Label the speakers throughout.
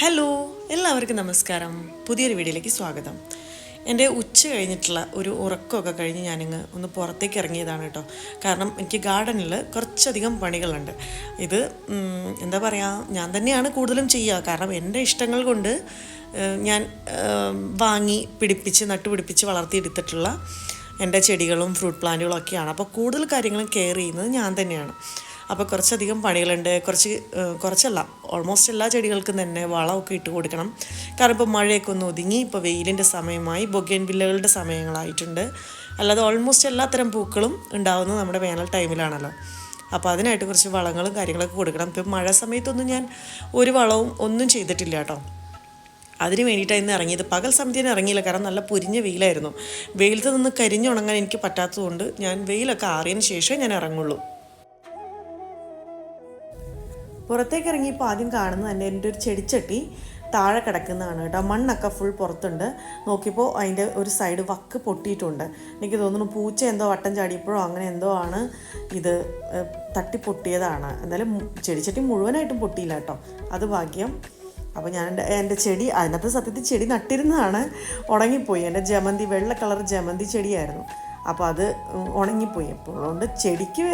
Speaker 1: Hello എല്ലാവർക്കും നമസ്കാരം. പുതിയൊരു വീഡിയോയിലേക്ക് സ്വാഗതം. എന്റെ ഉച്ച കഴിഞ്ഞിട്ടുള്ള ഒരു ഉറക്കമൊക്കെ കഴിഞ്ഞ് ഞാനിങ്ങ് ഒന്ന് പുറത്തേക്ക് ഇറങ്ങിയതാണ് കേട്ടോ. കാരണം എനിക്ക് ഗാർഡനിൽ കുറച്ചധികം പണികളുണ്ട്. ഇത് എന്താ പറയുക ഞാൻ തന്നെയാണ് കൂടുതലും ചെയ്യുക. കാരണം എന്റെ ഇഷ്ടങ്ങൾ കൊണ്ട് ഞാൻ വാങ്ങി പിടിപ്പിച്ച് നട്ടുപിടിപ്പിച്ച് വളർത്തിയെടുത്തിട്ടുള്ള എന്റെ ചെടികളും ഫ്രൂട്ട് പ്ലാന്റുകളും ഒക്കെയാണ് അപ്പോൾ കൂടുതൽ കാര്യങ്ങളും കെയർ ചെയ്യുന്നത് ഞാൻ തന്നെയാണ്. അപ്പോൾ കുറച്ചധികം പണികളുണ്ട്. കുറച്ച് കുറച്ചല്ല ഓൾമോസ്റ്റ് എല്ലാ ചെടികൾക്കും തന്നെ വളമൊക്കെ ഇട്ട് കൊടുക്കണം. കാരണം ഇപ്പോൾ മഴയൊക്കെ ഒന്ന് ഒതുങ്ങി ഇപ്പോൾ വെയിലിന്റെ സമയമായി ബൊഗേൻ വില്ലകളുടെ സമയങ്ങളായിട്ടുണ്ട്. അല്ലാതെ ഓൾമോസ്റ്റ് എല്ലാത്തരം പൂക്കളും ഉണ്ടാവുന്നത് നമ്മുടെ വേനൽ ടൈമിലാണല്ലോ. അപ്പോൾ അതിനായിട്ട് കുറച്ച് വളങ്ങളും കാര്യങ്ങളൊക്കെ കൊടുക്കണം. ഇപ്പം മഴ സമയത്തൊന്നും ഞാൻ ഒരു വളവും ഒന്നും ചെയ്തിട്ടില്ല കേട്ടോ. അതിന് വേണ്ടിയിട്ടാണ് ഇന്ന് ഇറങ്ങിയത്. പകൽ സമയത്ത് ഞാൻ ഇറങ്ങിയില്ല. കാരണം നല്ല പൊരിഞ്ഞ വെയിലായിരുന്നു. വെയിലത്ത് നിന്ന് കരിഞ്ഞുണങ്ങാൻ എനിക്ക് പറ്റാത്തതുകൊണ്ട് ഞാൻ വെയിലൊക്കെ ആറിയതിന് ശേഷമേ ഞാൻ ഇറങ്ങുള്ളൂ. പുറത്തേക്ക് ഇറങ്ങിയപ്പോൾ ആദ്യം കാണുന്നത് തന്നെ എന്റെ ഒരു ചെടിച്ചട്ടി താഴെ കിടക്കുന്നതാണ് കേട്ടോ. മണ്ണൊക്കെ ഫുൾ പുറത്തുണ്ട്. നോക്കിയപ്പോൾ അതിന്റെ ഒരു സൈഡ് വക്ക് പൊട്ടിയിട്ടുണ്ട്. എനിക്ക് തോന്നുന്നു പൂച്ച എന്തോ വട്ടം ചാടിയപ്പോഴോ അങ്ങനെ എന്തോ ആണ് ഇത് തട്ടി പൊട്ടിയതാണ് എന്തായാലും ചെടിച്ചട്ടി മുഴുവനായിട്ടും പൊട്ടിയില്ല കേട്ടോ. അത് ഭാഗ്യം. അപ്പോൾ ഞാൻ എന്റെ എന്റെ ചെടി അതിനകത്ത് സത്യത്തിൽ ചെടി നട്ടിരുന്നതാണ്. ഉണങ്ങിപ്പോയി. എന്റെ ജമന്തി വെള്ള കളർ ജമന്തി ചെടിയായിരുന്നു. അപ്പോൾ അത് ഉണങ്ങിപ്പോയി. അപ്പോൾ അതുകൊണ്ട് ചെടിക്ക്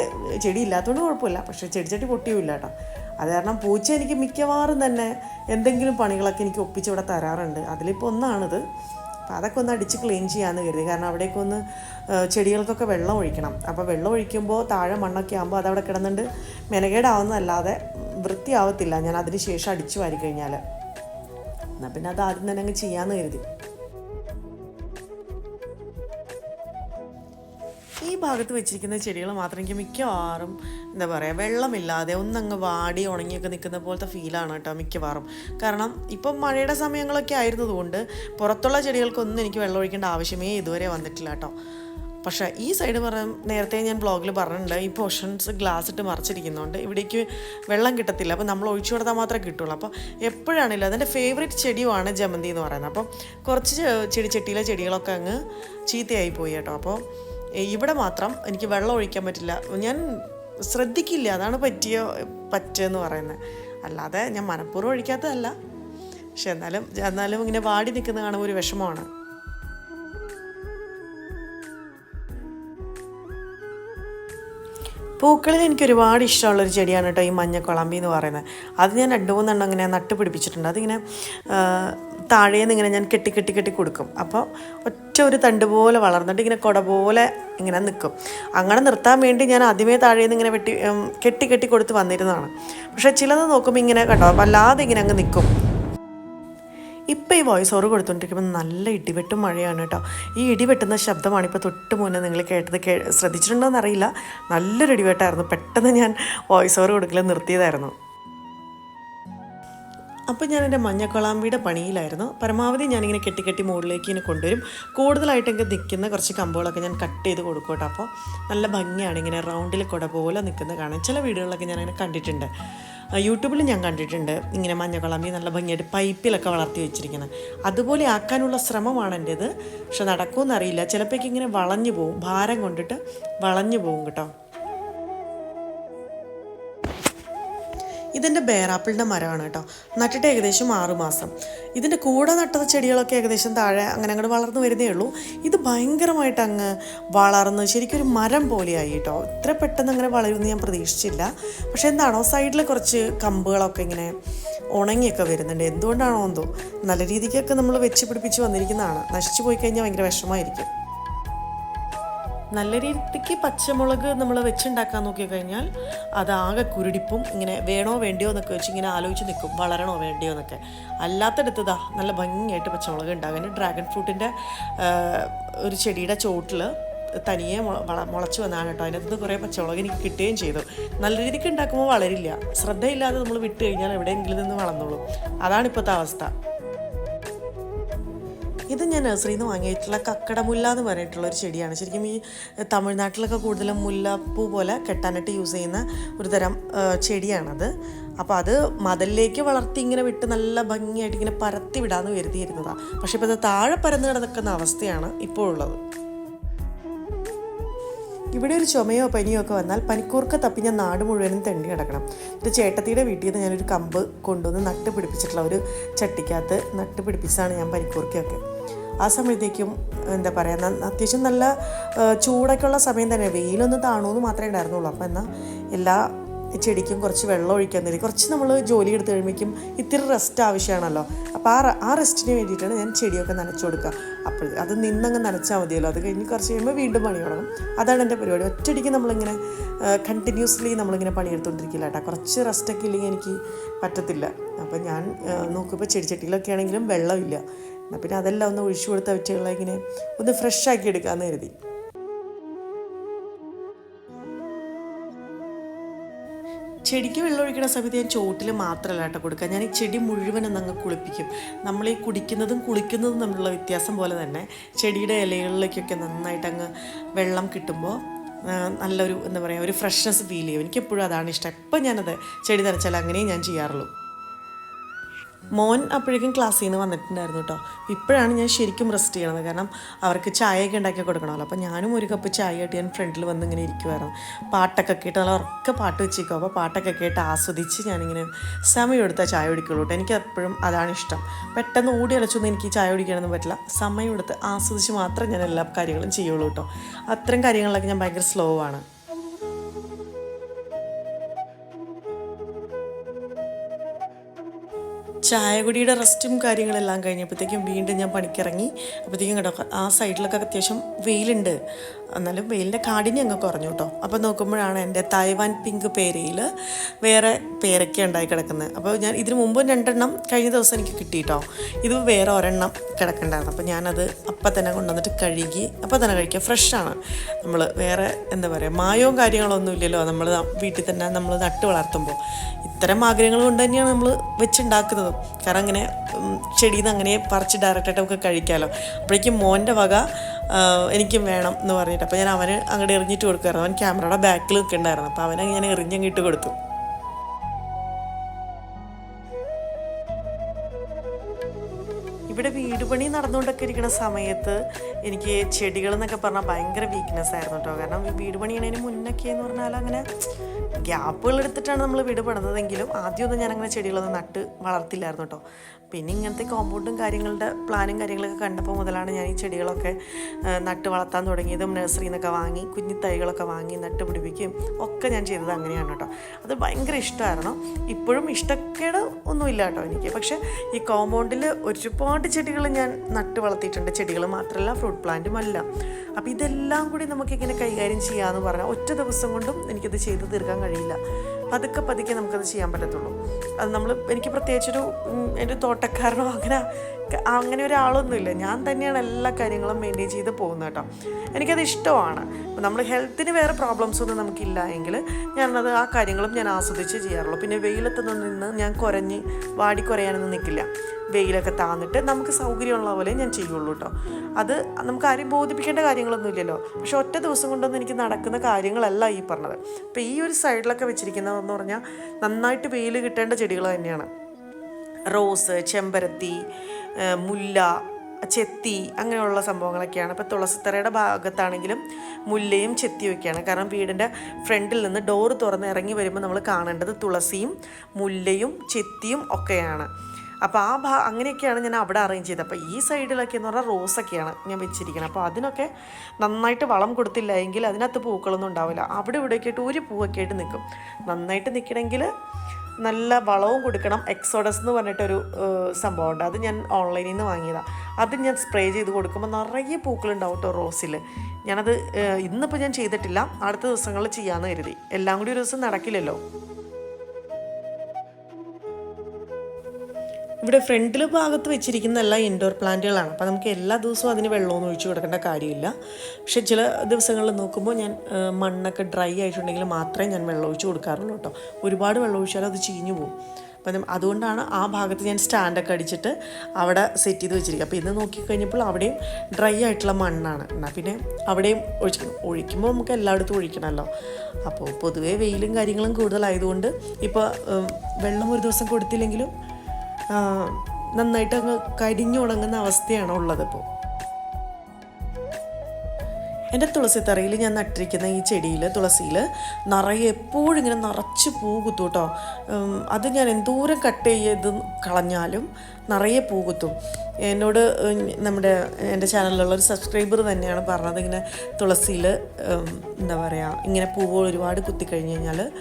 Speaker 1: ചെടി ഇല്ലാത്തതുകൊണ്ട് കുഴപ്പമില്ല. പക്ഷേ ചെടിച്ചട്ടി പൊട്ടിയുമില്ല കേട്ടോ. അത് കാരണം പൂച്ച എനിക്ക് മിക്കവാറും തന്നെ എന്തെങ്കിലും പണികളൊക്കെ എനിക്ക് ഒപ്പിച്ച് ഇവിടെ തരാറുണ്ട്. അതിലിപ്പോൾ ഒന്നാണിത്. അപ്പോൾ അതൊക്കെ ഒന്ന് അടിച്ച് ക്ലീൻ ചെയ്യാമെന്ന് കരുതി. കാരണം അവിടേക്ക് ഒന്ന് ചെടികൾക്കൊക്കെ വെള്ളം ഒഴിക്കണം. അപ്പോൾ വെള്ളം ഒഴിക്കുമ്പോൾ താഴെ മണ്ണൊക്കെ ആകുമ്പോൾ അതവിടെ കിടന്നുണ്ട്. മെനകേടാവുന്നതല്ലാതെ വൃത്തിയാവത്തില്ല. ഞാൻ അതിന് ശേഷം അടിച്ചു വാരി കഴിഞ്ഞാൽ എന്നാൽ പിന്നെ അത് ആദ്യം തന്നെ അങ്ങ് ചെയ്യാമെന്ന് കരുതി. ഈ ഭാഗത്ത് വെച്ചിരിക്കുന്ന ചെടികൾ മാത്രം എനിക്ക് മിക്കവാറും എന്താ പറയുക വെള്ളമില്ലാതെ ഒന്നങ്ങ് വാടി ഉണങ്ങിയൊക്കെ നിൽക്കുന്ന പോലത്തെ ഫീലാണ് കേട്ടോ മിക്കവാറും. കാരണം ഇപ്പം മഴയുടെ സമയങ്ങളൊക്കെ ആയിരുന്നതുകൊണ്ട് പുറത്തുള്ള ചെടികൾക്കൊന്നും എനിക്ക് വെള്ളം ഒഴിക്കേണ്ട ആവശ്യമേ ഇതുവരെ വന്നിട്ടില്ല കേട്ടോ. പക്ഷേ ഈ സൈഡ് പറ നേരത്തെ ഞാൻ ബ്ലോഗിൽ പറഞ്ഞിട്ടുണ്ട് ഈ പോർഷൻസ് ഗ്ലാസ് ഇട്ട് മറിച്ചിരിക്കുന്നതുകൊണ്ട് ഇവിടേക്ക് വെള്ളം കിട്ടത്തില്ല. അപ്പോൾ നമ്മൾ ഒഴിച്ചു കൊടുത്താൽ മാത്രമേ കിട്ടുള്ളൂ. അപ്പോൾ എപ്പോഴാണെങ്കിലും അതിന്റെ ഫേവറേറ്റ് ചെടിയുമാണ് ജമന്തി എന്ന് പറയുന്നത്. അപ്പോൾ കുറച്ച് ചെടിച്ചട്ടിയിലെ ചെടികളൊക്കെ അങ്ങ് ചീത്തയായി പോയി കേട്ടോ. അപ്പോൾ ഇവിടെ മാത്രം എനിക്ക് വെള്ളം ഒഴിക്കാൻ പറ്റില്ല. ഞാൻ ശ്രദ്ധിക്കില്ല അതാണ് പറ്റിയ പറ്റെന്ന് പറയുന്നത്. അല്ലാതെ ഞാൻ മനഃപൂർവം ഒഴിക്കാത്തതല്ല. പക്ഷെ എന്നാലും എന്നാലും ഇങ്ങനെ വാടി നിൽക്കുന്ന കാണുമ്പോൾ ഒരു വിഷമമാണ്. പൂക്കളിൽ എനിക്ക് ഒരുപാട് ഇഷ്ടമുള്ളൊരു ചെടിയാണ് കേട്ടോ ഈ മഞ്ഞക്കുളമ്പി എന്ന് പറയുന്നത്. അത് ഞാൻ രണ്ട് മൂന്നെണ്ണം ഇങ്ങനെ നട്ട് പിടിപ്പിച്ചിട്ടുണ്ട്. അതിങ്ങനെ താഴേന്ന് ഇങ്ങനെ ഞാൻ കെട്ടി കെട്ടി കെട്ടി കൊടുക്കും. അപ്പോൾ ഒറ്റ ഒരു തണ്ട് പോലെ വളർന്നിട്ട് ഇങ്ങനെ കുട പോലെ ഇങ്ങനെ നിൽക്കും. അങ്ങനെ നിർത്താൻ വേണ്ടി ഞാൻ ആദ്യമേ താഴേന്ന് ഇങ്ങനെ വെട്ടി കെട്ടി കെട്ടി കൊടുത്ത് വന്നിരുന്നതാണ്. പക്ഷേ ചിലത് നോക്കുമ്പോൾ ഇങ്ങനെ കേട്ടോ വല്ലാതെ ഇങ്ങനെ അങ്ങ് നിൽക്കും. ഇപ്പോൾ ഈ വോയിസ് ഓവർ കൊടുത്തുകൊണ്ടിരിക്കുമ്പോൾ നല്ല ഇടിവെട്ടും മഴയാണ് കേട്ടോ. ഈ ഇടിവെട്ടുന്ന ശബ്ദമാണ് ഇപ്പോൾ തൊട്ട് മുന്നേ നിങ്ങൾ കേട്ടത് കേ ശ്രദ്ധിച്ചിട്ടുണ്ടോ എന്നറിയില്ല. നല്ലൊരു ഇടിവെട്ടായിരുന്നു. പെട്ടെന്ന് ഞാൻ വോയിസ് ഓവർ കൊടുക്കൽ നിർത്തിയതായിരുന്നു. അപ്പോൾ ഞാൻ എന്റെ മഞ്ഞക്കൊളാമ്പിയുടെ പണിയിലായിരുന്നു. പരമാവധി ഞാനിങ്ങനെ കെട്ടിക്കെട്ടി കെട്ടി മുകളിലേക്ക് ഇങ്ങനെ കൊണ്ടുവരും. കൂടുതലായിട്ട് എനിക്ക് നിൽക്കുന്ന കുറച്ച് കമ്പുകളൊക്കെ ഞാൻ കട്ട് ചെയ്ത് കൊടുക്കും കേട്ടോ. അപ്പോൾ നല്ല ഭംഗിയാണ് ഇങ്ങനെ റൗണ്ടിൽ കുട പോലെ നിൽക്കുന്നത് കാണാൻ. ചില വീടുകളിലൊക്കെ ഞാനിങ്ങനെ കണ്ടിട്ടുണ്ട്. യൂട്യൂബിൽ ഞാൻ കണ്ടിട്ടുണ്ട് ഇങ്ങനെ മഞ്ഞക്കുളമ്പി നല്ല ഭംഗിയായിട്ട് പൈപ്പിലൊക്കെ വളർത്തി വെച്ചിരിക്കുന്നത്. അതുപോലെ ആക്കാനുള്ള ശ്രമമാണ് എന്റേത്. പക്ഷെ നടക്കുമെന്നറിയില്ല ചിലപ്പോഴേക്ക് ഇങ്ങനെ വളഞ്ഞു പോകും ഭാരം കൊണ്ടിട്ട് വളഞ്ഞു പോകും കേട്ടോ. ഇതെന്റെ ബേറാപ്പിളിന്റെ മരമാണ് കേട്ടോ. നട്ടിട്ട് ഏകദേശം ആറുമാസം ഇതിന്റെ കൂടെ നട്ടത് ചെടികളൊക്കെ ഏകദേശം താഴെ അങ്ങനെ അങ്ങോട്ട് വളർന്നു വരുന്നേ ഉള്ളൂ. ഇത് ഭയങ്കരമായിട്ട് അങ്ങ് വളർന്ന് ശരിക്കും ഒരു മരം പോലെയായി കേട്ടോ. ഇത്ര പെട്ടെന്ന് അങ്ങനെ വളരുമെന്ന് ഞാൻ പ്രതീക്ഷിച്ചില്ല. പക്ഷേ എന്താണോ സൈഡിൽ കുറച്ച് കമ്പുകളൊക്കെ ഇങ്ങനെ ഉണങ്ങിയൊക്കെ വരുന്നുണ്ട്. എന്തുകൊണ്ടാണോ എന്തോ. നല്ല രീതിക്കൊക്കെ നമ്മൾ വെച്ച് പിടിപ്പിച്ച് വന്നിരിക്കുന്നതാണ്. നശിച്ചു പോയി കഴിഞ്ഞാൽ ഭയങ്കര വിഷമമായിരിക്കും നല്ല രീതിക്ക് പച്ചമുളക് നമ്മൾ വെച്ചുണ്ടാക്കാൻ നോക്കി കഴിഞ്ഞാൽ ആകെ കുരുടിപ്പും ഇങ്ങനെ വേണോ വേണ്ടിയോ എന്നൊക്കെ വെച്ച് ഇങ്ങനെ ആലോചിച്ച് നിൽക്കും. വളരണോ വേണ്ടിയോ എന്നൊക്കെ. അല്ലാത്തടത്തതാ നല്ല ഭംഗിയായിട്ട് പച്ചമുളക് ഉണ്ടാകാൻ ഡ്രാഗൺ ഫ്രൂട്ടിന്റെ ഒരു ചെടിയുടെ ചോട്ടിൽ തനിയെ മുളച്ച് വന്നാണ് കേട്ടോ. അതിനകത്ത് നിന്ന് കുറേ പച്ചമുളക് എനിക്ക് കിട്ടുകയും ചെയ്തു. നല്ല രീതിക്ക് ഉണ്ടാക്കുമ്പോൾ വളരില്ല. ശ്രദ്ധയില്ലാതെ നമ്മൾ വിട്ട് കഴിഞ്ഞാൽ എവിടെയെങ്കിലും നിന്ന് വളർന്നോളും. അതാണ് ഇപ്പോഴത്തെ അവസ്ഥ. ഇത് ഞാൻ നഴ്സറിയിൽ നിന്ന് വാങ്ങിയിട്ടുള്ള കക്കടമുല്ല എന്ന് പറഞ്ഞിട്ടുള്ള ഒരു ചെടിയാണ്. ശരിക്കും ഈ തമിഴ്നാട്ടിലൊക്കെ കൂടുതലും മുല്ലപ്പൂ പോലെ കെട്ടാനായിട്ട് യൂസ് ചെയ്യുന്ന ഒരു തരം ചെടിയാണത്. അപ്പോൾ അത് മതിലിലേക്ക് വളർത്തി ഇങ്ങനെ വിട്ട് നല്ല ഭംഗിയായിട്ട് ഇങ്ങനെ പരത്തി വിടാമെന്ന് കരുതിയിരുന്നതാണ് പക്ഷേ ഇപ്പോൾ അത് താഴെ പരന്ന് കിടക്കുന്ന അവസ്ഥയാണ് ഇപ്പോൾ ഉള്ളത് ഇവിടെ ഒരു ചുമയോ പനിയോ ഒക്കെ വന്നാൽ പനിക്കൂർക്ക തപ്പി ഞാൻ നാട് മുഴുവനും തെണ്ടി കിടക്കണം. ഇത് ചേട്ടത്തിയുടെ വീട്ടിൽ നിന്ന് ഞാനൊരു കമ്പ് കൊണ്ടുവന്ന് നട്ട് പിടിപ്പിച്ചിട്ടുള്ള ഒരു ചട്ടിക്കകത്ത് നട്ട് പിടിപ്പിച്ചതാണ് ഞാൻ പനിക്കൂർക്കയൊക്കെ. ആ സമയത്തേക്കും എന്താ പറയുക അത്യാവശ്യം നല്ല ചൂടൊക്കെയുള്ള സമയം തന്നെ. വെയിലൊന്ന് താണൂന്ന് മാത്രമേ ഉണ്ടായിരുന്നുള്ളൂ. അപ്പോൾ എന്നാൽ എല്ലാ ചെടിക്കും കുറച്ച് വെള്ളം ഒഴിക്കാൻ കുറച്ച് നമ്മൾ ജോലി എടുത്ത് കഴിയുമ്പോഴേക്കും ഇത്തിരി റെസ്റ്റ് ആവശ്യമാണല്ലോ. അപ്പോൾ ആ ആ റെസ്റ്റിന് വേണ്ടിയിട്ടാണ് ഞാൻ ചെടിയൊക്കെ നനച്ചു കൊടുക്കുക. അപ്പോൾ അത് നിന്നങ്ങ് നനച്ചാൽ മതിയല്ലോ. അത് കഴിഞ്ഞ് കുറച്ച് കഴിയുമ്പോൾ വീണ്ടും പണി തുടങ്ങും. അതാണ് എന്റെ പരിപാടി. ഒറ്റയടിക്ക് നമ്മളിങ്ങനെ കണ്ടിന്യൂസ്ലി നമ്മളിങ്ങനെ പണിയെടുത്തുകൊണ്ടിരിക്കില്ല കേട്ടോ. കുറച്ച് റെസ്റ്റൊക്കെ ഇല്ലെങ്കിൽ എനിക്ക് പറ്റത്തില്ല. അപ്പോൾ ഞാൻ നോക്കുമ്പോൾ ചെടിച്ചട്ടിയിലൊക്കെ ആണെങ്കിലും വെള്ളമില്ല. പിന്നെ അതെല്ലാം ഒന്ന് ഒഴിച്ചു കൊടുത്ത വെച്ചുള്ള ഇങ്ങനെ ഒന്ന് ഫ്രഷ് ആക്കി എടുക്കാമെന്ന് കരുതി. ചെടിക്ക് വെള്ളം ഒഴിക്കുന്ന സമയത്ത് ഞാൻ ചോട്ടിൽ മാത്രമല്ല കേട്ടോ കൊടുക്കുക. ഞാൻ ഈ ചെടി മുഴുവൻ അങ്ങ് കുളിപ്പിക്കും. നമ്മൾ ഈ കുടിക്കുന്നതും കുളിക്കുന്നതും തമ്മിലുള്ള വ്യത്യാസം പോലെ തന്നെ ചെടിയുടെ ഇലകളിലേക്കൊക്കെ നന്നായിട്ട് അങ്ങ് വെള്ളം കിട്ടുമ്പോൾ നല്ലൊരു എന്താ പറയുക ഒരു ഫ്രഷ്നെസ് ഫീൽ ചെയ്യും. എനിക്കെപ്പോഴും അതാണ് ഇഷ്ടം. എപ്പോൾ ഞാനത് ചെടി നനച്ചാൽ അങ്ങനെയും ഞാൻ ചെയ്യാറുള്ളൂ. മോൻ അപ്പോഴേക്കും ക്ലാസ്സിൽ നിന്ന് വന്നിട്ടുണ്ടായിരുന്നു കേട്ടോ ഇപ്പോഴാണ് ഞാൻ ശരിക്കും റെസ്റ്റ് ചെയ്യണത്. കാരണം അവർക്ക് ചായയൊക്കെ ഉണ്ടാക്കി കൊടുക്കണമല്ലോ. അപ്പോൾ ഞാനും ഒരു കപ്പ് ചായ ആയിട്ട് ഞാൻ ഫ്രണ്ടിൽ വന്ന് ഇങ്ങനെ ഇരിക്കുമായിരുന്നു പാട്ടൊക്കെ കേട്ട് നല്ല ഉറക്കെ പാട്ട് വെച്ചേക്കും അപ്പോൾ പാട്ടൊക്കെ കേട്ട് ആസ്വദിച്ച് ഞാനിങ്ങനെ സമയം എടുത്താൽ ചായ കുടിക്കുള്ളൂ കേട്ടോ എനിക്ക് എപ്പോഴും അതാണ് ഇഷ്ടം. പെട്ടെന്ന് ഓടി അലച്ചൊന്നും എനിക്ക് ചായ കുടിക്കാനൊന്നും പറ്റില്ല. സമയം എടുത്ത് ആസ്വദിച്ച് മാത്രം ഞാൻ എല്ലാ കാര്യങ്ങളും ചെയ്യുള്ളൂ കേട്ടോ അത്തരം കാര്യങ്ങളിലൊക്കെ ഞാൻ ഭയങ്കര സ്ലോ ആണ്. ചായകുടിയുടെ റെസ്റ്റും കാര്യങ്ങളെല്ലാം കഴിഞ്ഞപ്പോഴത്തേക്കും വീണ്ടും ഞാൻ പണിക്കിറങ്ങി. അപ്പോഴത്തേക്കും കേട്ടോ ആ സൈഡിലൊക്കെ അത്യാവശ്യം വെയിലുണ്ട്. എന്നാലും വെയിലിന്റെ കാഠിന്യം അങ്ങ് കുറഞ്ഞു കേട്ടോ. അപ്പോൾ നോക്കുമ്പോഴാണ് എന്റെ തായ്വാൻ പിങ്ക് പേരയിൽ വേറെ പേരൊക്കെ ഉണ്ടായി കിടക്കുന്നത്. അപ്പോൾ ഞാൻ ഇതിനു മുമ്പ് രണ്ടെണ്ണം കഴിഞ്ഞ ദിവസം എനിക്ക് കിട്ടി കേട്ടോ. ഇത് വേറെ ഒരെണ്ണം കിടക്കണ്ടായിരുന്നു. അപ്പോൾ ഞാനത് അപ്പം തന്നെ കൊണ്ടുവന്നിട്ട് കഴുകി അപ്പം തന്നെ കഴിക്കുക. ഫ്രഷാണ് നമ്മൾ വേറെ എന്താ പറയുക മായവും കാര്യങ്ങളൊന്നും ഇല്ലല്ലോ. നമ്മൾ വീട്ടിൽ തന്നെ നമ്മൾ നട്ട് വളർത്തുമ്പോൾ. ഇത്തരം ആഗ്രഹങ്ങൾ കൊണ്ട് തന്നെയാണ് നമ്മൾ വെച്ചുണ്ടാക്കുന്നത്. കാരണം അങ്ങനെ ചെടിയിൽ നിന്ന് അങ്ങനെ പറിച്ച് ഡയറക്റ്റായിട്ട് നമുക്ക് കഴിക്കാമല്ലോ. അപ്പോഴേക്കും മോന്റെ വക എനിക്കും വേണം എന്ന് പറഞ്ഞിട്ട്. അപ്പോൾ ഞാൻ അവന് അങ്ങോട്ട് എറിഞ്ഞിട്ട് കൊടുക്കുമായിരുന്നു അവൻ ക്യാമറയുടെ ബാക്കിൽ നിൽക്കുന്നുണ്ടായിരുന്നു. അപ്പോൾ അവനെ ഞാൻ എറിഞ്ഞങ്ങിട്ട് കൊടുത്തു. ഇവിടെ വീട് പണി നടന്നുകൊണ്ടൊക്കെ ഇരിക്കുന്ന സമയത്ത് എനിക്ക് ചെടികൾ എന്നൊക്കെ പറഞ്ഞാൽ ഭയങ്കര വീക്ക്നെസ് ആയിരുന്നു കേട്ടോ. കാരണം വീട് ചെയ്യണതിന് മുന്നൊക്കെ എന്ന് പറഞ്ഞാൽ അങ്ങനെ ഗ്യാപ്പുകൾ എടുത്തിട്ടാണ് നമ്മൾ വീട് പണിതതെങ്കിലും ആദ്യമൊന്നും ഞാൻ അങ്ങനെ ചെടികളൊന്നും നട്ട് വളർത്തില്ലായിരുന്നു കേട്ടോ. പിന്നെ ഇങ്ങനത്തെ കോമ്പൗണ്ടും കാര്യങ്ങളുടെ പ്ലാനും കാര്യങ്ങളൊക്കെ കണ്ടപ്പോൾ മുതലാണ് ഞാൻ ഈ ചെടികളൊക്കെ നട്ട് വളർത്താൻ തുടങ്ങിയതും നഴ്സറിയിൽ നിന്നൊക്കെ വാങ്ങി കുഞ്ഞി തൈകളൊക്കെ വാങ്ങി നട്ട് പിടിപ്പിക്കുകയും ഒക്കെ ഞാൻ ചെയ്തത് അങ്ങനെയാണ് കേട്ടോ. അത് ഭയങ്കര ഇഷ്ടമായിരുന്നു. ഇപ്പോഴും ഇഷ്ടക്കേട് ഒന്നുമില്ല കേട്ടോ എനിക്ക്. പക്ഷേ ഈ കോമ്പൗണ്ടിൽ ഒരുപാട് ചെടികൾ ഞാൻ നട്ട് വളർത്തിയിട്ടുണ്ട്. ചെടികൾ മാത്രമല്ല ഫ്രൂട്ട് പ്ലാന്റും അല്ല. അപ്പോൾ ഇതെല്ലാം കൂടി നമുക്കിങ്ങനെ കൈകാര്യം ചെയ്യാമെന്ന് പറഞ്ഞാൽ ഒറ്റ ദിവസം കൊണ്ടും എനിക്കത് ചെയ്ത് തീർക്കാൻ കഴിയില്ല. പതുക്കെ പതുക്കെ നമുക്കത് ചെയ്യാൻ പറ്റത്തുള്ളൂ. അത് നമ്മൾ എനിക്ക് പ്രത്യേകിച്ചൊരു എന്റെ തോട്ടക്കാരനോ അങ്ങനെ അങ്ങനെ ഒരാളൊന്നുമില്ല. ഞാൻ തന്നെയാണ് എല്ലാ കാര്യങ്ങളും മെയിന്റെയിൻ ചെയ്ത് പോകുന്നത് കേട്ടോ. എനിക്കത് ഇഷ്ടമാണ്. നമ്മൾ ഹെൽത്തിന് വേറെ പ്രോബ്ലംസ് ഒന്നും നമുക്കില്ല എങ്കിൽ ഞാനത് ആ കാര്യങ്ങളും ഞാൻ ആസ്വദിച്ച് ചെയ്യാറുള്ളൂ. പിന്നെ വെയിലത്ത് നിന്ന് ഞാൻ കുരഞ്ഞ് വാടി കുരയാനൊന്നും നിൽക്കില്ല വെയിലൊക്കെ താന്നിട്ട് നമുക്ക് സൗകര്യമുള്ള പോലെ ഞാൻ ചെയ്യുള്ളൂ കേട്ടോ അത് നമുക്ക് ആരെയും ബോധിപ്പിക്കേണ്ട കാര്യങ്ങളൊന്നും ഇല്ലല്ലോ. പക്ഷെ ഒറ്റ ദിവസം കൊണ്ടൊന്നും എനിക്ക് നടക്കുന്ന കാര്യങ്ങളല്ല ഈ പറഞ്ഞത്. അപ്പോൾ ഈ ഒരു സൈഡിലൊക്കെ വെച്ചിരിക്കുന്നതെന്ന് പറഞ്ഞാൽ നന്നായിട്ട് വെയിൽ കിട്ടേണ്ട ചെടികൾ തന്നെയാണ്. റോസ് ചെമ്പരത്തി മുല്ല ചെത്തി അങ്ങനെയുള്ള സംഭവങ്ങളൊക്കെയാണ്. ഇപ്പോൾ തുളസിത്തറയുടെ ഭാഗത്താണെങ്കിലും മുല്ലയും ചെത്തിയും ഒക്കെയാണ്. കാരണം വീടിന്റെ ഫ്രണ്ടിൽ നിന്ന് ഡോറ് തുറന്ന് ഇറങ്ങി വരുമ്പോൾ നമ്മൾ കാണേണ്ടത് തുളസിയും മുല്ലയും ചെത്തിയും ഒക്കെയാണ്. അപ്പോൾ ആ ഭാ അങ്ങനെയൊക്കെയാണ് ഞാൻ അവിടെ അറേഞ്ച് ചെയ്തത്. അപ്പോൾ ഈ സൈഡിലൊക്കെ എന്ന് പറഞ്ഞാൽ റോസൊക്കെയാണ് ഞാൻ വെച്ചിരിക്കുന്നത് അപ്പോൾ അതിനൊക്കെ നന്നായിട്ട് വളം കൊടുത്തില്ല എങ്കിൽ അതിനകത്ത് പൂക്കളൊന്നും ഉണ്ടാവില്ല. അവിടെ ഇവിടെയൊക്കെ ആയിട്ട് ഒരു പൂവൊക്കെ ആയിട്ട് നിൽക്കും നന്നായിട്ട് നിൽക്കണമെങ്കിൽ നല്ല വളവും കൊടുക്കണം. എക്സോഡസ് എന്ന് പറഞ്ഞിട്ടൊരു സംഭവമുണ്ട്. അത് ഞാൻ ഓൺലൈനിൽ നിന്ന് വാങ്ങിയതാണ് അത് ഞാൻ സ്പ്രേ ചെയ്ത് കൊടുക്കുമ്പോൾ നിറയെ പൂക്കളുണ്ടാവും കേട്ടോ റോസിൽ ഞാനത് ഇന്നിപ്പോൾ ഞാൻ ചെയ്തിട്ടില്ല. അടുത്ത ദിവസങ്ങളിൽ ചെയ്യാമെന്ന് കരുതി. എല്ലാം കൂടി ഒരു ദിവസം നടക്കില്ലല്ലോ. ഇവിടെ ഫ്രണ്ടിൽ ഭാഗത്ത് വെച്ചിരിക്കുന്ന എല്ലാ ഇൻഡോർ പ്ലാന്റുകളാണ് അപ്പോൾ നമുക്ക് എല്ലാ ദിവസവും അതിന് വെള്ളമൊന്നും ഒഴിച്ചു കൊടുക്കേണ്ട കാര്യമില്ല. പക്ഷെ ചില ദിവസങ്ങളിൽ നോക്കുമ്പോൾ ഞാൻ മണ്ണൊക്കെ ഡ്രൈ ആയിട്ടുണ്ടെങ്കിൽ മാത്രമേ ഞാൻ വെള്ളം ഒഴിച്ചു കൊടുക്കാറുള്ളൂ കേട്ടോ. ഒരുപാട് വെള്ളം ഒഴിച്ചാൽ അത് ചീഞ്ഞു പോകും. അപ്പം അതുകൊണ്ടാണ് ആ ഭാഗത്ത് ഞാൻ സ്റ്റാൻഡൊക്കെ അടിച്ചിട്ട് അവിടെ സെറ്റ് ചെയ്ത് വെച്ചിരിക്കുക. അപ്പോൾ ഇന്ന് നോക്കിക്കഴിഞ്ഞപ്പോൾ അവിടെയും ഡ്രൈ ആയിട്ടുള്ള മണ്ണാണ്. എന്നാൽ പിന്നെ അവിടെയും ഒഴിക്കണം ഒഴിക്കുമ്പോൾ നമുക്ക് എല്ലായിടത്തും ഒഴിക്കണമല്ലോ. അപ്പോൾ പൊതുവേ വെയിലും കാര്യങ്ങളും കൂടുതലായതുകൊണ്ട് ഇപ്പോൾ വെള്ളം ഒരു ദിവസം കൊടുത്തില്ലെങ്കിലും നന്നായിട്ട് അങ്ങ് കരിഞ്ഞുണങ്ങുന്ന അവസ്ഥയാണ് ഉള്ളതിപ്പോൾ എന്റെ തുളസിത്തറയിൽ ഞാൻ നട്ടിരിക്കുന്ന ഈ ചെടിയിൽ തുളസിയിൽ നിറയെ എപ്പോഴും ഇങ്ങനെ നിറച്ച് പൂ കുത്തും കേട്ടോ അത് ഞാൻ എന്തോരം കട്ട് ചെയ്ത് കളഞ്ഞാലും നിറയെ പൂ കുത്തും. എന്നോട് നമ്മുടെ എന്റെ ചാനലിലുള്ള ഒരു സബ്സ്ക്രൈബർ തന്നെയാണ് പറഞ്ഞത് ഇങ്ങനെ തുളസിയിൽ എന്താ പറയുക ഇങ്ങനെ പൂവുകൾ ഒരുപാട് കുത്തിക്കഴിഞ്ഞ് കഴിഞ്ഞാൽ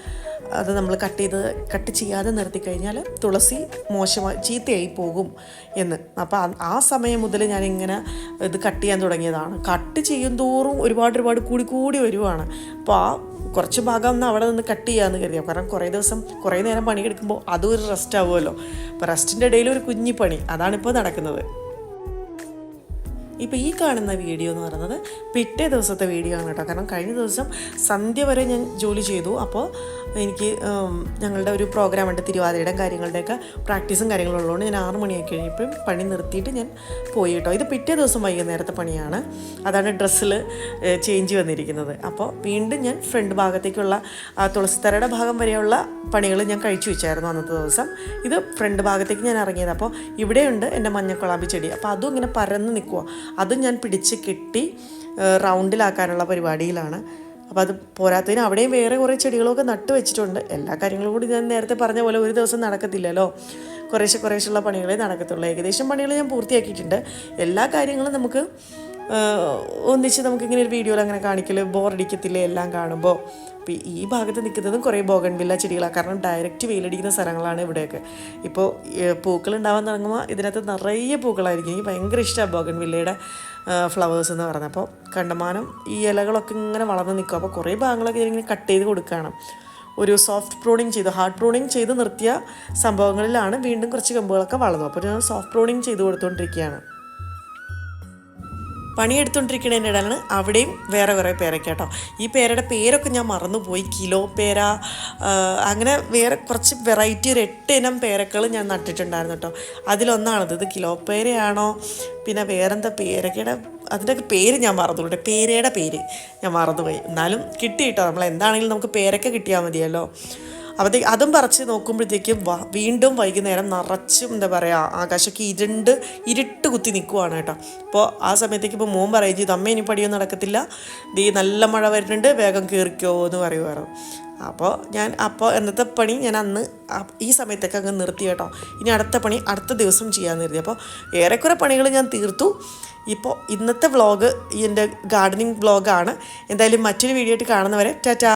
Speaker 1: അത് നമ്മൾ കട്ട് ചെയ്ത് കട്ട് ചെയ്യാതെ നിർത്തി കഴിഞ്ഞാൽ തുളസി മോശമായി ചീത്തയായി പോകും എന്ന്. അപ്പോൾ ആ- സമയം മുതൽ ഞാനിങ്ങനെ ഇത് കട്ട് ചെയ്യാൻ തുടങ്ങിയതാണ്. കട്ട് ചെയ്യും തോറും ഒരുപാട് ഒരുപാട് കൂടി കൂടി വരുവാണ്. അപ്പോൾ ആ കുറച്ച് ഭാഗം ഒന്ന് അവിടെ നിന്ന് കട്ട് ചെയ്യാമെന്ന് കരുതിയോ കാരണം കുറേ ദിവസം കുറേ നേരം പണിയെടുക്കുമ്പോൾ അതും ഒരു റെസ്റ്റ് ആവുമല്ലോ. അപ്പോൾ റെസ്റ്റിന്റെ ഇടയിൽ ഒരു കുഞ്ഞി പണി അതാണിപ്പോൾ നടക്കുന്നത്. ഇപ്പോൾ ഈ കാണുന്ന വീഡിയോ എന്ന് പറയുന്നത് പിറ്റേ ദിവസത്തെ വീഡിയോ ആണ് കേട്ടോ. കാരണം കഴിഞ്ഞ ദിവസം സന്ധ്യ വരെ ഞാൻ ജോലി ചെയ്തു. അപ്പോൾ എനിക്ക് ഞങ്ങളുടെ ഒരു പ്രോഗ്രാം ഉണ്ട് തിരുവാതിരയുടെ കാര്യങ്ങളുടെയൊക്കെ പ്രാക്ടീസും കാര്യങ്ങളും ഉള്ളതുകൊണ്ട് ഞാൻ ആറ് മണിയൊക്കെ കഴിഞ്ഞപ്പോൾ പണി നിർത്തിയിട്ട് ഞാൻ പോയി കേട്ടോ. ഇത് പിറ്റേ ദിവസം വൈകുന്നേരത്തെ പണിയാണ്. അതാണ് ഡ്രസ്സിൽ ചേഞ്ച് വന്നിരിക്കുന്നത്. അപ്പോൾ വീണ്ടും ഞാൻ ഫ്രണ്ട് ഭാഗത്തേക്കുള്ള തുളസിത്തറയുടെ ഭാഗം വരെയുള്ള പണികൾ ഞാൻ കഴിച്ചു വെച്ചായിരുന്നു അന്നത്തെ ദിവസം. ഇത് ഫ്രണ്ട് ഭാഗത്തേക്ക് ഞാൻ ഇറങ്ങിയത്. അപ്പോൾ ഇവിടെയുണ്ട് എന്റെ മഞ്ഞക്കുളാമ്പി ചെടി. അപ്പോൾ അതും ഇങ്ങനെ പരന്ന് നിൽക്കുക അതും ഞാൻ പിടിച്ച് കെട്ടി റൗണ്ടിലാക്കാനുള്ള പരിപാടിയിലാണ്. അപ്പോൾ അത് പോരാത്തതിന് അവിടെയും വേറെ കുറേ ചെടികളൊക്കെ നട്ടു വെച്ചിട്ടുണ്ട്. എല്ലാ കാര്യങ്ങളും കൂടി ഞാൻ നേരത്തെ പറഞ്ഞ പോലെ ഒരു ദിവസം നടക്കത്തില്ലല്ലോ. കുറേശ്ശെ കുറേശ്ശുള്ള പണികളെ നടക്കത്തുള്ളൂ. ഏകദേശം പണികൾ ഞാൻ പൂർത്തിയാക്കിയിട്ടുണ്ട്. എല്ലാ കാര്യങ്ങളും നമുക്ക് ഒന്നിച്ച് നമുക്കിങ്ങനെ ഒരു വീഡിയോയിൽ അങ്ങനെ കാണിക്കൽ ബോറടിക്കത്തില്ലേ എല്ലാം കാണുമ്പോൾ ഈ ഭാഗത്ത് നിൽക്കുന്നതും കുറേ ബോഗൺവില്ല ചെടികളാണ് കാരണം ഡയറക്റ്റ് വെയിലടിക്കുന്ന സ്ഥലങ്ങളാണ് ഇവിടെയൊക്കെ. ഇപ്പോൾ പൂക്കൾ ഉണ്ടാവാൻ തുടങ്ങുമ്പോൾ ഇതിനകത്ത് നിറയെ പൂക്കളായിരിക്കും. എനിക്ക് ഭയങ്കര ഇഷ്ടമാണ് ബോഗൺവില്ലയുടെ ഫ്ലവേഴ്സ് എന്ന് പറയുന്നത്. അപ്പോൾ കണ്ടമാനം ഈ ഇലകളൊക്കെ ഇങ്ങനെ വളർന്ന് നിൽക്കും. അപ്പോൾ കുറേ ഭാഗങ്ങളൊക്കെ ഇതിങ്ങനെ കട്ട് ചെയ്ത് കൊടുക്കുകയാണ് ഒരു സോഫ്റ്റ് പ്രൂണിങ് ചെയ്ത്. ഹാർഡ് പ്രൂണിങ് ചെയ്ത് നിർത്തിയ സംഭവങ്ങളിലാണ് വീണ്ടും കുറച്ച് കമ്പുകളൊക്കെ വളർന്നു അപ്പോൾ ഞാൻ സോഫ്റ്റ് പ്രൂണിങ് ചെയ്ത് കൊടുത്തുകൊണ്ടിരിക്കുകയാണ് പണിയെടുത്തുകൊണ്ടിരിക്കുന്നതിന്റെ അവിടെയും വേറെ കുറേ പേരൊക്കെ കേട്ടോ ഈ പേരയുടെ പേരൊക്കെ ഞാൻ മറന്നുപോയി. കിലോ പേര അങ്ങനെ വേറെ കുറച്ച് വെറൈറ്റി ഒരു എട്ട് ഇനം പേരക്കൾ ഞാൻ നട്ടിട്ടുണ്ടായിരുന്നു കേട്ടോ അതിലൊന്നാണത്. ഇത് കിലോ പേരയാണോ? പിന്നെ വേറെന്താ പേരക്കയുടെ? അതിന്റെയൊക്കെ പേര് ഞാൻ മറന്നുകൊണ്ട് പേരയുടെ പേര് ഞാൻ മറന്നുപോയി. എന്നാലും കിട്ടി കേട്ടോ നമ്മൾ എന്താണെങ്കിലും നമുക്ക് പേരക്ക കിട്ടിയാൽ മതിയല്ലോ. അപ്പോഴത്തേക്ക് അതും പറിച്ച് നോക്കുമ്പോഴത്തേക്കും വീണ്ടും വൈകുന്നേരം നിറച്ചും എന്താ പറയുക ആകാശമൊക്കെ ഇരുണ്ട് ഇരുട്ട് കുത്തി നിൽക്കുവാണ് കേട്ടോ. അപ്പോൾ ആ സമയത്തേക്ക് ഇപ്പോൾ മോൻ പറയും ചെയ്തു അമ്മ ഇനി പടിയൊന്നും നടക്കത്തില്ല. ദീ നല്ല മഴ വരുന്നുണ്ട് വേഗം കയറിക്കോ എന്ന് പറയുമായിരുന്നു അപ്പോൾ ഞാൻ അപ്പോൾ എന്നത്തെ പണി ഞാൻ അന്ന് ഈ സമയത്തൊക്കെ അങ്ങ് നിർത്തി കേട്ടോ. ഇനി അടുത്ത പണി അടുത്ത ദിവസം ചെയ്യാമെന്ന് നിർത്തി. അപ്പോൾ ഏറെക്കുറെ പണികൾ ഞാൻ തീർത്തു. ഇപ്പോൾ ഇന്നത്തെ വ്ളോഗ് എന്റെ ഗാർഡനിങ് വ്ളോഗാണ് എന്തായാലും മറ്റൊരു വീഡിയോ ആയിട്ട് കാണുന്നവരെ ടാറ്റാ.